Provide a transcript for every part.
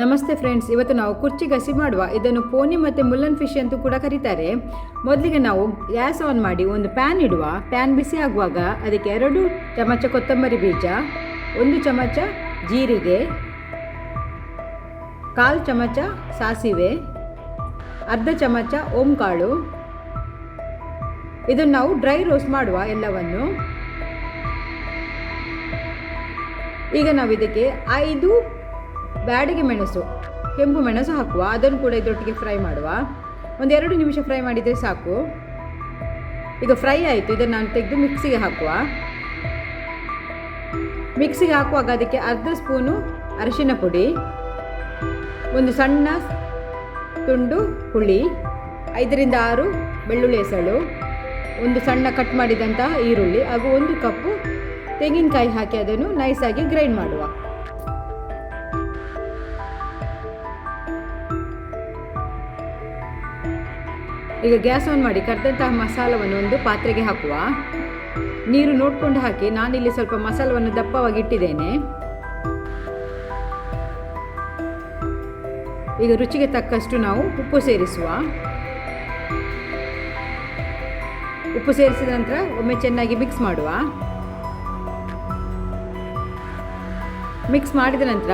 ನಮಸ್ತೆ ಫ್ರೆಂಡ್ಸ್, ಇವತ್ತು ನಾವು ಕುರ್ಚಿ ಗಸಿ ಮಾಡುವ. ಇದನ್ನು ಪೋನಿ ಮತ್ತು ಮುಲ್ಲನ್ ಫಿಶ್ ಅಂತೂ ಕೂಡ ಕರೀತಾರೆ. ಮೊದಲಿಗೆ ನಾವು ಗ್ಯಾಸ್ ಆನ್ ಮಾಡಿ ಒಂದು ಪ್ಯಾನ್ ಇಡುವ. ಪ್ಯಾನ್ ಬಿಸಿ ಆಗುವಾಗ ಅದಕ್ಕೆ ಎರಡು ಚಮಚ ಕೊತ್ತಂಬರಿ ಬೀಜ, ಒಂದು ಚಮಚ ಜೀರಿಗೆ, ಕಾಲು ಚಮಚ ಸಾಸಿವೆ, ಅರ್ಧ ಚಮಚ ಓಂಕಾಳು. ಇದನ್ನು ನಾವು ಡ್ರೈ ರೋಸ್ಟ್ ಮಾಡುವ ಎಲ್ಲವನ್ನು. ಈಗ ನಾವು ಇದಕ್ಕೆ ಐದು ಬ್ಯಾಡಿಗೆ ಮೆಣಸು, ಕೆಂಪು ಮೆಣಸು ಹಾಕುವ, ಅದನ್ನು ಕೂಡ ಇದರೊಟ್ಟಿಗೆ ಫ್ರೈ ಮಾಡುವ. ಒಂದೆರಡು ನಿಮಿಷ ಫ್ರೈ ಮಾಡಿದರೆ ಸಾಕು. ಈಗ ಫ್ರೈ ಆಯಿತು, ಇದನ್ನು ನಾನು ತೆಗೆದು ಮಿಕ್ಸಿಗೆ ಹಾಕುವ. ಮಿಕ್ಸಿಗೆ ಹಾಕುವಾಗ ಅದಕ್ಕೆ ಅರ್ಧ ಸ್ಪೂನು ಅರಿಶಿನ ಪುಡಿ, ಒಂದು ಸಣ್ಣ ತುಂಡು ಹುಳಿ, ಐದರಿಂದ ಆರು ಬೆಳ್ಳುಳ್ಳಿ ಎಸಳು ಒಂದು ಸಣ್ಣ ಕಟ್ ಮಾಡಿದಂತಹ ಈರುಳ್ಳಿ, ಹಾಗೂ ಒಂದು ಕಪ್ಪು ತೆಂಗಿನಕಾಯಿ ಹಾಕಿ ಅದನ್ನು ನೈಸಾಗಿ ಗ್ರೈಂಡ್ ಮಾಡುವ. ಈಗ ಗ್ಯಾಸ್ ಆನ್ ಮಾಡಿ ಕರೆದಂತಹ ಮಸಾಲವನ್ನು ಒಂದು ಪಾತ್ರೆಗೆ ಹಾಕುವ. ನೀರು ನೋಡಿಕೊಂಡು ಹಾಕಿ ನಾನಿಲ್ಲಿ ಸ್ವಲ್ಪ ಮಸಾಲವನ್ನು ದಪ್ಪವಾಗಿ ಇಟ್ಟಿದ್ದೇನೆ. ಈಗ ರುಚಿಗೆ ತಕ್ಕಷ್ಟು ನಾವು ಉಪ್ಪು ಸೇರಿಸುವ. ಉಪ್ಪು ಸೇರಿಸಿದ ನಂತರ ಒಮ್ಮೆ ಚೆನ್ನಾಗಿ ಮಿಕ್ಸ್ ಮಾಡುವ. ಮಿಕ್ಸ್ ಮಾಡಿದ ನಂತರ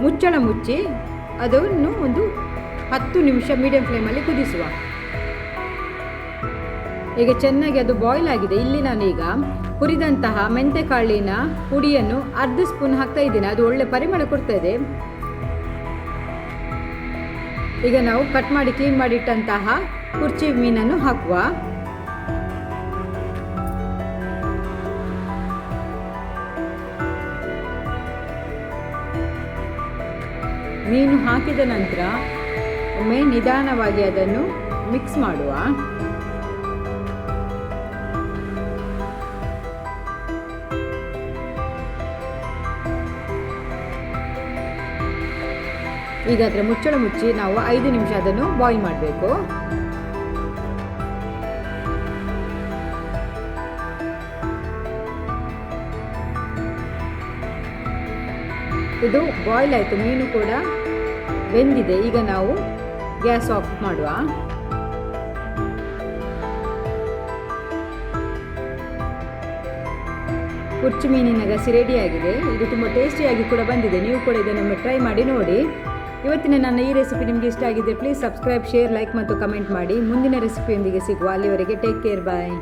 ಮುಚ್ಚಳ ಮುಚ್ಚಿ ಅದನ್ನು ಒಂದು ಹತ್ತು ನಿಮಿಷ ಮೀಡಿಯಂ ಫ್ಲೇಮಲ್ಲಿ ಕುದಿಸುವ. ಈಗ ಚೆನ್ನಾಗಿ ಅದು ಬಾಯ್ಲ್ ಆಗಿದೆ. ಇಲ್ಲಿ ನಾನೀಗ ಹುರಿದಂತಹ ಮೆಂತೆಕಾಳಿನ ಪುಡಿಯನ್ನು ಅರ್ಧ ಸ್ಪೂನ್ ಹಾಕ್ತಾ ಇದ್ದೀನಿ. ಅದು ಒಳ್ಳೆ ಪರಿಮಳ ಕೊಡ್ತದೆ ಈಗ ನಾವು ಕಟ್ ಮಾಡಿ ಕ್ಲೀನ್ ಮಾಡಿಟ್ಟಂತಹ ಕುರ್ಚಿ ಮೀನನ್ನು ಹಾಕುವ. ಮೀನು ಹಾಕಿದ ನಂತರ ಒಮ್ಮೆ ನಿಧಾನವಾಗಿ ಅದನ್ನು ಮಿಕ್ಸ್ ಮಾಡುವ. ಈಗ ಅದರ ಮುಚ್ಚಳ ಮುಚ್ಚಿ ನಾವು ಐದು ನಿಮಿಷ ಅದನ್ನು ಬಾಯ್ಲ್ ಮಾಡಬೇಕು. ಇದು ಬಾಯ್ಲ್ ಆಯಿತು, ಮೀನು ಕೂಡ ಬೆಂದಿದೆ. ಈಗ ನಾವು ಗ್ಯಾಸ್ ಆಫ್ ಮಾಡುವ. ಕುರ್ಚು ಮೀನಿನ ಗಸಿ ರೆಡಿಯಾಗಿದೆ ಇದು ತುಂಬ ಟೇಸ್ಟಿಯಾಗಿ ಕೂಡ ಬಂದಿದೆ. ನೀವು ಕೂಡ ಇದನ್ನೊಮ್ಮೆ ಟ್ರೈ ಮಾಡಿ ನೋಡಿ. ಇವತ್ತಿನ ನನ್ನ ಈ ರೆಸಿಪಿ ನಿಮಗೆ ಇಷ್ಟ ಆಗಿದೆ ಪ್ಲೀಸ್ ಸಬ್ಸ್ಕ್ರೈಬ್ ಶೇರ್ ಲೈಕ್ ಮತ್ತು ಕಮೆಂಟ್ ಮಾಡಿ. ಮುಂದಿನ ರೆಸಿಪಿಯೊಂದಿಗೆ ಸಿಗುವ ಅಲ್ಲಿವರೆಗೆ ಟೇಕ್ ಕೇರ್ ಬಾಯ್